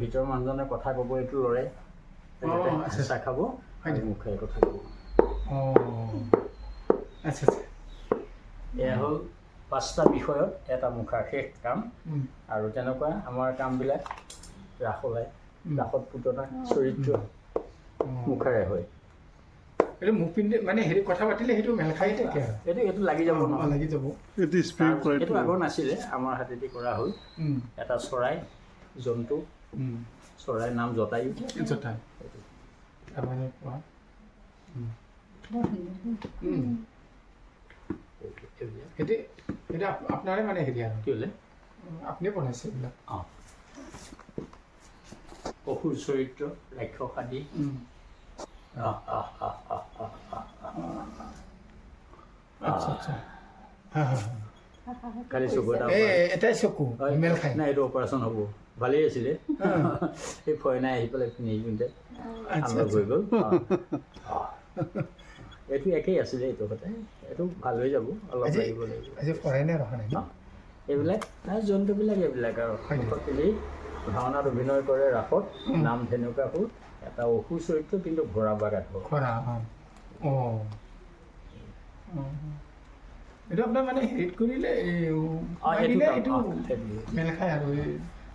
ভিতৰৰ মানুহজনে কথা ক'ব এইটো লৰে। চাহ খাব? মুখেৰে কথা ক'ব অঁ আচ্ছা আচ্ছা। এয়া হ'ল পাঁচটা বিষয়ত এটা মুখাৰ শেষ কাম। আৰু তেনেকুৱা আমাৰ কামবিলাক ৰাসলৈ। ৰাসত পুতনা চৰিত্ৰ। মুখাৰে হয়। এইটো মুখ পিন্ধি মানে হেৰি কথা পাতিলে সেইটো মেল খাই থাকে আৰু। এইটো এইটো লাগি যাব অঁ, নহয়। লাগি যাব। এইটো স্প্ৰে কৰে এইটো আগৰ নাছিলে আমাৰ হাতেদি কৰা হ'ল। এটা চৰাই জন্তু। চৰাইৰ নাম জটায়ু। সেইটো আপোনাৰে মানে হেৰি আৰু। কি হ'লে? আপুনি বনাইছে এইবিলাক। অঁ। পশুৰ চৰিত্ৰ ৰাক্ষস আদি। আচ্ছা আচ্ছা। হা, হা, হা। কালি এটা এটাই চকু নাই এইটো অপাৰেশ্যন হ'ব। ভালেই আছিলে। সেই ফইনাই আহি পেলাই পিন্ধি পিন্ধে হৈ গ'ল। এইটো একেই আছিলে এইটো কথাই এইটো ভাল হৈ যাব অলপ লাগিব। লাগিব এইবিলাক জন্তুবিলাক এইবিলাক আৰু। সংসদী ভাওনাত অভিনয় কৰে ৰাসত। নাম ধেনুকা সুত এটা অসু চৰিত্ৰ কিন্তু ঘোঁৰা বাগাত হ'ল এইটো আপোনাৰ মানে হেৰিত কৰিলে এইটো। মেল খাই আৰু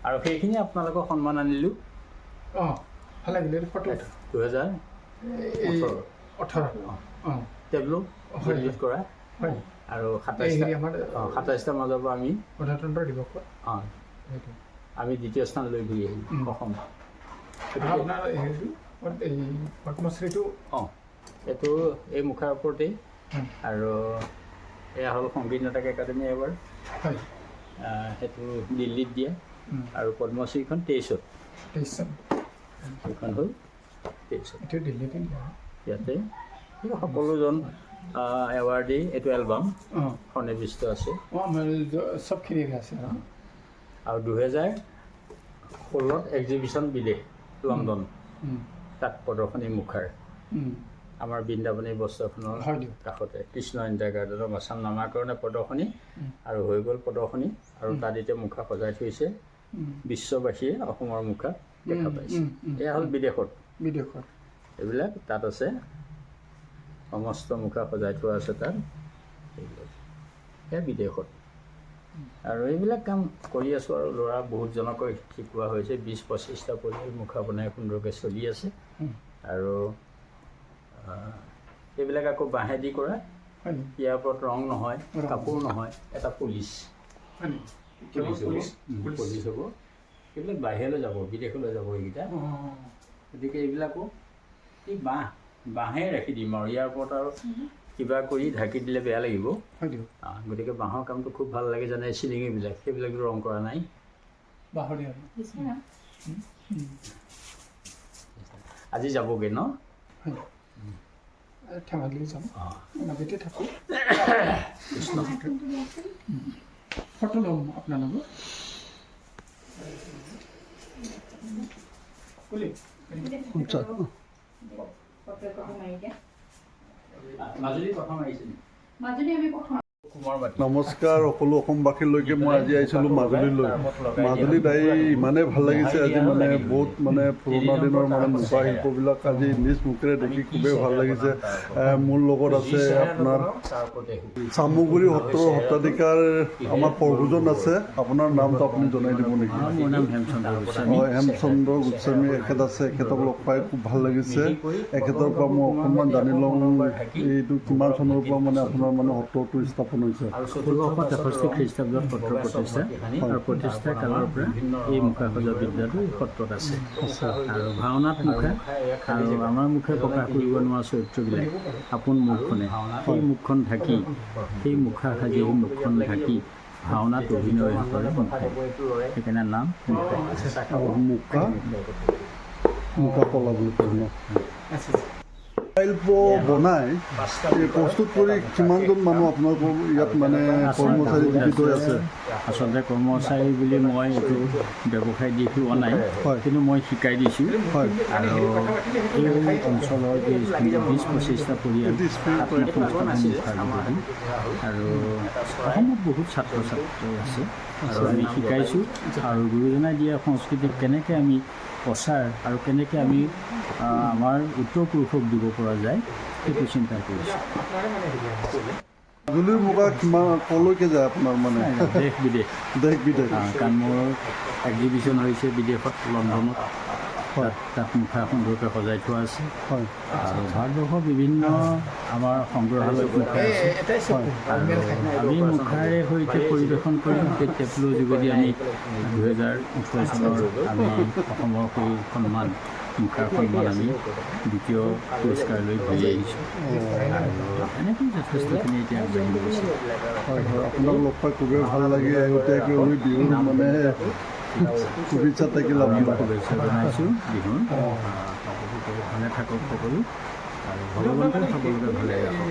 আৰু সেইখিনি আপোনালোকক সন্মান আনিলোঁ। অঁ ভালো লাগিলে ফটো দুহেজাৰ ওঠৰ। অঁ। টেবলো কৰা। হয়। আৰু সাতাইছটা অঁ সাতাইছটাৰ মাজৰ পৰা আমি গণতন্ত্ৰ দিৱসত অঁ আমি দ্বিতীয় স্থান লৈ ঘূৰি। আহিলোঁ অসম। আপোনাৰ পদ্মশ্ৰীটো। অঁ এইটো এই মুখাৰ ওপৰতেই। আৰু এয়া হ'ল সংগীত নাটক একাডেমি এৱাৰ্ড। হয়। সেইটো দিল্লীত দিয়ে। আৰু পদ্মশ্ৰীখন তেইছত। তেইছ সেইখন হ'ল তেইছত। ইয়াতে। সকলোজন এৱাৰ্ডেই এইটো এলবাম। সন্নিৱিষ্ট আছে। আৰু দুহেজাৰ ষোল্লত এক্সিবিশ্যন বিদেশ লণ্ডন। তাত প্ৰদৰ্শনী মুখাৰ। আমাৰ বৃন্দাবনী বস্ত্ৰখনৰ কাষতে কৃষ্ণ ইণ্টাৰ গাৰ্ডেনৰ মাছাম নামাকৰণে প্ৰদৰ্শনী আৰু হৈ গ'ল প্ৰদৰ্শনী আৰু তাত এতিয়া মুখা সজাই থৈছে। বিশ্ববাসীয়ে অসমৰ মুখা দেখা পাইছে। এয়া হ'ল বিদেশত। বিদেশত। এইবিলাক তাত আছে। সমস্ত মুখা সজাই থোৱা আছে তাত। এইবিলাক। এয়া বিদেশত। আৰু এইবিলাক কাম কৰি আছোঁ আৰু ল'ৰা বহুতজনকৈ শিকোৱা হৈছে। বিছ পঁচিছটা পৰিয়াল মুখা বনাই সুন্দৰকৈ চলি আছে। আৰু এইবিলাক আকৌ বাঁহেদি কৰা। ইয়াৰ ওপৰত ৰং নহয়। কাপোৰ নহয় এটা পুলিচ। পুলিচ হ'ব। পুলিচ এইবিলাক বাহিৰলৈ যাব বিদেশলৈ যাব এইকেইটা। গতিকে এইবিলাকো এই বাঁহ বাঁহে ৰাখি দিম আৰু। ইয়াৰ ওপৰত আৰু কিবা কৰি ঢাকি দিলে বেয়া লাগিব। গতিকে বাঁহৰ কামটো খুব ভাল লাগে যেনে চিলিঙিবিলাক সেইবিলাকতো ৰং কৰা নাই। আজি যাবগৈ ন? ধেমাজিলৈ যাম মাজতে থাকোঁ। ফটো ল'ম আপোনালোকৰ মাজুলী প্ৰথম আহিছে মাজুলী আমি প্ৰথম নমস্কাৰ সকলো অসমবাসীলৈকে মই আজি আহিছিলোঁ মাজুলীলৈ। মাজুলীত আহি ইমানেই ভালো লাগিছে আজি মানে বহুত মানে পুৰণা দিনৰ মানে মুখা শিল্পবিলাক আজি নিজ মুখেৰে দেখি খুবেই ভালো লাগিছে। মোৰ লগত আছে আপোনাৰ চামগুৰি সত্ৰৰ সত্ৰাধিকাৰ আমাৰ প্ৰভুজন আছে। আপোনাৰ নামটো আপুনি জনাই দিব নেকি? হয় হেমচন্দ্ৰ গোস্বামী এখেত আছে। এখেতক লগ পাই খুব ভালো লাগিছে। এখেতৰ পৰা মই অকণমান জানি লওঁ এইটো কিমান চনৰ পৰা মানে আপোনাৰ মানে সত্ৰটো স্থাপন আৰু ষোল্লশ তেষষ্ঠি খ্ৰীষ্টাব্দত সত্ৰ প্ৰতিষ্ঠা আৰু প্ৰতিষ্ঠা কালৰ পৰা এই মুখা সজা বিদ্যাটো এই সত্ৰত আছে। আৰু ভাওনাত মুখা আৰু আমাৰ মুখে প্ৰকাশ কৰিব নোৱাৰা চৰিত্ৰবিলাক। আপোন মুখখনে সেই মুখখন ঢাকি সেই মুখা সাজি সেই মুখখন ঢাকি ভাওনাত অভিনয় কৰে মুখে সেইকাৰণে নাম মুখা। মুখা? মুখা কলা বুলি কয় শিল্প বনাই প্ৰস্তুত কৰি কিমানজন মানুহ আপোনালোকৰ ইয়াত মানে কৰ্মচাৰী হৈ আছে? আচলতে কৰ্মচাৰী বুলি মই এইটো ব্যৱসায় দি লোৱা নাই হয়। কিন্তু মই শিকাই দিছোঁ। হয়। আৰু এই অঞ্চলৰ যি বিছ পঁচিছটা পৰিয়াল আৰু অসমত বহুত ছাত্ৰ ছাত্ৰী আছে। আৰু আমি শিকাইছোঁ। আৰু গুৰুজনাই দিয়া সংস্কৃতিক কেনেকৈ আমি প্ৰচাৰ আৰু কেনেকৈ আমি আমাৰ উত্তৰ পুৰুষক দিব পৰা যায় সেইটো চিন্তা কৰিছোঁ। মাজুলীৰ মুগা কিমান কলৈকে যায় আপোনাৰ মানে? দেশ বিদেশ। দেশ বিদেশ। আহ, কাৰণ মোৰ এক্সিবিশ্যন হৈছে বিদেশত লণ্ডনত। তাত তাত মুখা সুন্দৰকৈ সজাই থোৱা আছে। হয়। আৰু ভাৰতবৰ্ষৰ বিভিন্ন আমাৰ সংগ্ৰহালয়ত মুখা আছে। আমি মুখাৰে সৈতে পৰিৱেশন কৰিম সেই টেপলৰ যোগেদি আমি দুহেজাৰ ওঠৰ চনৰ আমি অসমৰ সেই সন্মান মুখাৰ সন্মান আমি দ্বিতীয় পুৰস্কাৰ লৈ ঘূৰি আহিছোঁ আৰু এনেকৈ যথেষ্টখিনি এতিয়া আগবাঢ়ি গৈছে আপোনাক লগ পাই খুবেই ভালো লাগে আগতীয়াকৈ বিহুৰ মানে শুভেচ্ছা থাকিল আপোনাক শুভেচ্ছা জনাইছোঁ বিহুৰ ভালে থাকক সকলো আৰু ভগৱন্তে সকলোকে ভালে ৰাখক